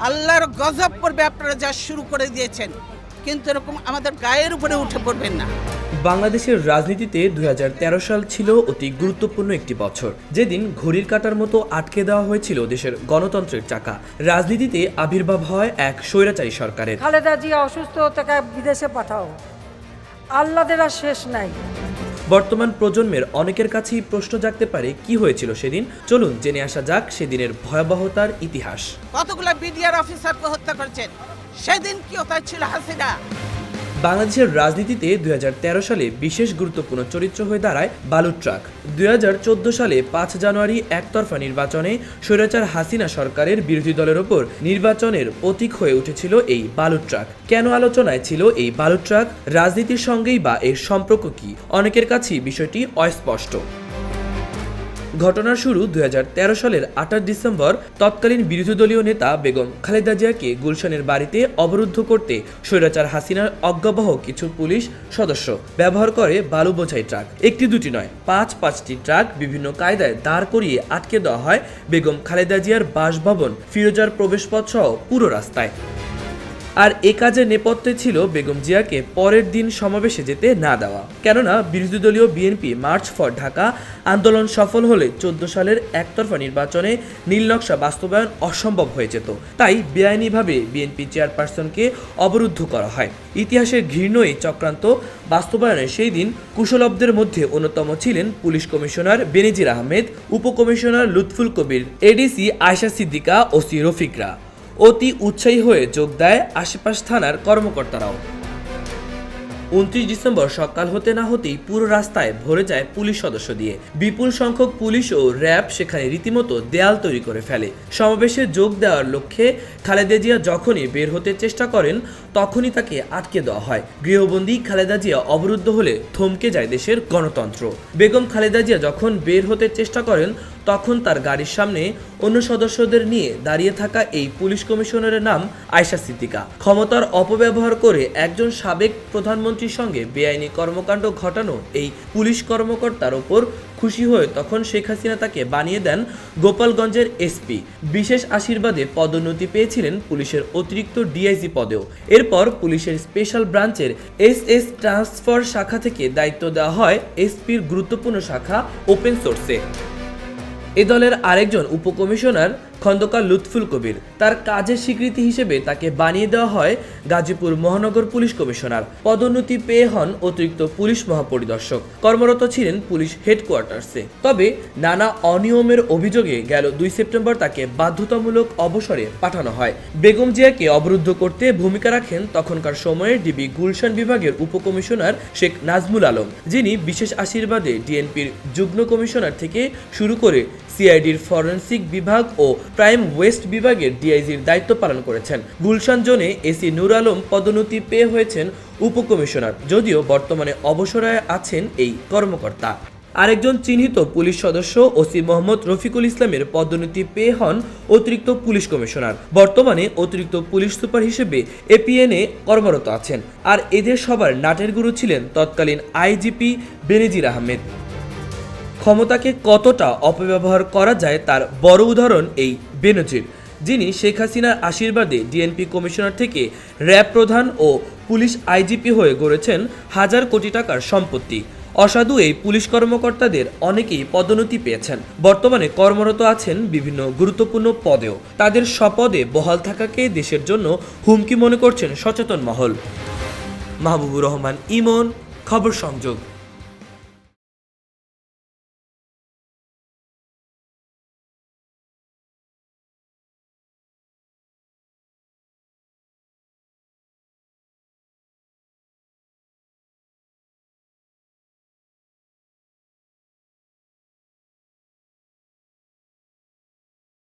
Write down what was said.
আল্লাহর গজব পড়বে আপনারা যা শুরু করে দিয়েছেন। কিন্তু এরকম আমাদের গায়ের উপরে উঠে পড়বেন না। বাংলাদেশের রাজনীতিতে দু হাজার তেরো সাল ছিল অতি গুরুত্বপূর্ণ একটি বছর। যেদিন ঘড়ির কাটার মতো আটকে দেওয়া হয়েছিল দেশের গণতন্ত্রের চাকা। রাজনীতিতে আবির্ভাব হয় এক স্বৈরাচারী সরকারের। খালেদা জিয়া অসুস্থ তাকে বিদেশে পাঠাও। আল্লাদের আর শেষ নাই। বর্তমান প্রজন্মের অনেকের কাছেই প্রশ্ন জাগতে পারে, কি হয়েছিল সেদিন? চলুন জেনে আসা যাক সেদিনের ভয়াবহতার ইতিহাস। কতগুলো বিডিআর অফিসারকে হত্যা করেছেন? সেদিন কি ওটা ছিল হাসিনা? বাংলাদেশের রাজনীতিতে দুই হাজার তেরো সালে বিশেষ গুরুত্বপূর্ণ চরিত্র হয়ে দাঁড়ায় বালু ট্রাক। দুই হাজার চোদ্দ সালে পাঁচ জানুয়ারি একতরফা নির্বাচনে স্বৈরাচার হাসিনা সরকারের বিরোধী দলের ওপর নির্বাচনের প্রতীক হয়ে উঠেছিল এই বালু ট্রাক। কেন আলোচনায় ছিল এই বালু ট্রাক? রাজনীতির সঙ্গেই বা এর সম্পর্ক কি? অনেকের কাছেই বিষয়টি অস্পষ্ট। ঘটনার শুরু দু হাজার তেরো সালের আঠাশ ডিসেম্বর তৎকালীন বিরোধী দলীয় নেতা বেগম খালেদা জিয়াকে গুলশানের বাড়িতে অবরুদ্ধ করতে স্বৈরাচার হাসিনার অজ্ঞাবহ কিছু পুলিশ সদস্য ব্যবহার করে বালু বোঝাই ট্রাক। একটি দুটি নয়, পাঁচ পাঁচটি ট্রাক বিভিন্ন কায়দায় দাঁড় করিয়ে আটকে দেওয়া হয় বেগম খালেদা জিয়ার বাসভবন, ফিরোজার প্রবেশপথ সহ পুরো রাস্তায়। আর এ কাজের নেপথ্যে ছিল বেগম জিয়াকে পরের দিন সমাবেশে যেতে না দেওয়া। কেননা বিরোধী দলীয় বিএনপি মার্চ ফর ঢাকা আন্দোলন সফল হলে চোদ্দ সালের একতরফা নির্বাচনে নীলনকশা বাস্তবায়ন অসম্ভব হয়ে যেত। তাই বেআইনিভাবে বিএনপি চেয়ারপারসনকে অবরুদ্ধ করা হয়। ইতিহাসের ঘৃণ্য এই চক্রান্ত বাস্তবায়নে সেই দিন কুশলবদের মধ্যে অন্যতম ছিলেন পুলিশ কমিশনার বেনিজির আহমেদ, উপকমিশনার লুৎফুল কবির এডিসি আয়শা সিদ্দিকা ওসি রফিকরা। অতি উৎসাহী হয়ে যোগ দেয় আশেপাশ থানার কর্মকর্তারাও। উনত্রিশ ডিসেম্বর সকাল হতে না হতেই পুরো রাস্তায় ভরে যায় পুলিশ সদস্য দিয়ে। বিপুল সংখ্যক পুলিশ ও র্যাব সেখানে রীতিমতো দেয়াল তৈরি করে ফেলে। সমাবেশে যোগ দেওয়ার লক্ষ্যে খালেদা জিয়া যখনই বের হতে চেষ্টা করেন, তখনই তাকে আটকে দেওয়া হয়। গৃহবন্দী খালেদা জিয়া অবরুদ্ধ হলে থমকে যায় দেশের গণতন্ত্র। বেগম খালেদা জিয়া যখন বের হতে চেষ্টা করেন তখন তার গাড়ির সামনে অন্য সদস্যদের নিয়ে দাঁড়িয়ে থাকা এই পুলিশ কমিশনারের নাম আয়শা সিদ্দিকা। ক্ষমতার অপব্যবহার করে একজন সাবেক প্রধানমন্ত্রীর সঙ্গে বেআইনি কর্মকাণ্ড ঘটানো এই পুলিশ কর্মকর্তার ওপর খুশি হয়ে তখন শেখ হাসিনা তাকে বানিয়ে দেন গোপালগঞ্জের এসপি। বিশেষ আশীর্বাদে পদোন্নতি পেয়েছিলেন পুলিশের অতিরিক্ত ডিআইজি পদেও। এরপর পুলিশের স্পেশাল ব্রাঞ্চের এস এস ট্রান্সফার শাখা থেকে দায়িত্ব দেওয়া হয় এসপির গুরুত্বপূর্ণ শাখা ওপেন সোর্সে। এ দলের আরেকজন উপকমিশনার খন্দকার লুৎফুল কবির। তার কাজের স্বীকৃতি হিসেবে তাকে বানিয়ে দেওয়া হয় গাজীপুর মহানগর পুলিশ কমিশনার। পদোন্নতি পেয়ে হন অতিরিক্ত পুলিশ মহাপরিদর্শক। কর্মরত ছিলেন পুলিশ হেডকোয়ার্টার্সে। তবে নানা অনিয়মের অভিযোগে গেল দুই সেপ্টেম্বর তাকে বাধ্যতামূলক অবসরে পাঠানো হয়। বেগম জিয়াকে অবরুদ্ধ করতে ভূমিকা রাখেন তখনকার সময়ে ডিবি গুলশান বিভাগের উপকমিশনার শেখ নাজমুল আলম, যিনি বিশেষ আশীর্বাদে ডিএনপির যুগ্ম কমিশনার থেকে শুরু করে সিআইডির ফরেন্সিক বিভাগ ও প্রাইম ওয়েস্ট বিভাগের ডিআইজির দায়িত্ব পালন করেছেন। গুলশান জোনে এসি নুর আলম পদোন্নতি পেয়ে হয়েছেন উপকমিশনার, যদিও বর্তমানে অবসরে আছেন এই কর্মকর্তা। আরেকজন চিহ্নিত পুলিশ সদস্য ওসি মোহাম্মদ রফিকুল ইসলামের পদোন্নতি পেয়ে হন অতিরিক্ত পুলিশ কমিশনার। বর্তমানে অতিরিক্ত পুলিশ সুপার হিসেবে এপিএনএ কর্মরত আছেন। আর এদের সবার নাটের গুরু ছিলেন তৎকালীন আইজিপি বেনিজির আহমেদ। ক্ষমতাকে কতটা অপব্যবহার করা যায় তার বড় উদাহরণ এই বেনজির যিনি শেখ হাসিনার আশীর্বাদে ডিএনপি কমিশনার থেকে র্যাব প্রধান ও পুলিশ আইজিপি হয়ে গড়েছেন হাজার কোটি টাকার সম্পত্তি। অসাধু এই পুলিশ কর্মকর্তাদের অনেকেই পদোন্নতি পেয়েছেন। বর্তমানে কর্মরত আছেন বিভিন্ন গুরুত্বপূর্ণ পদেও। তাদের স্বপদে বহাল থাকাকে দেশের জন্য হুমকি মনে করছেন সচেতন মহল। মাহবুবুর রহমান, ইমন, খবর সংযোগ।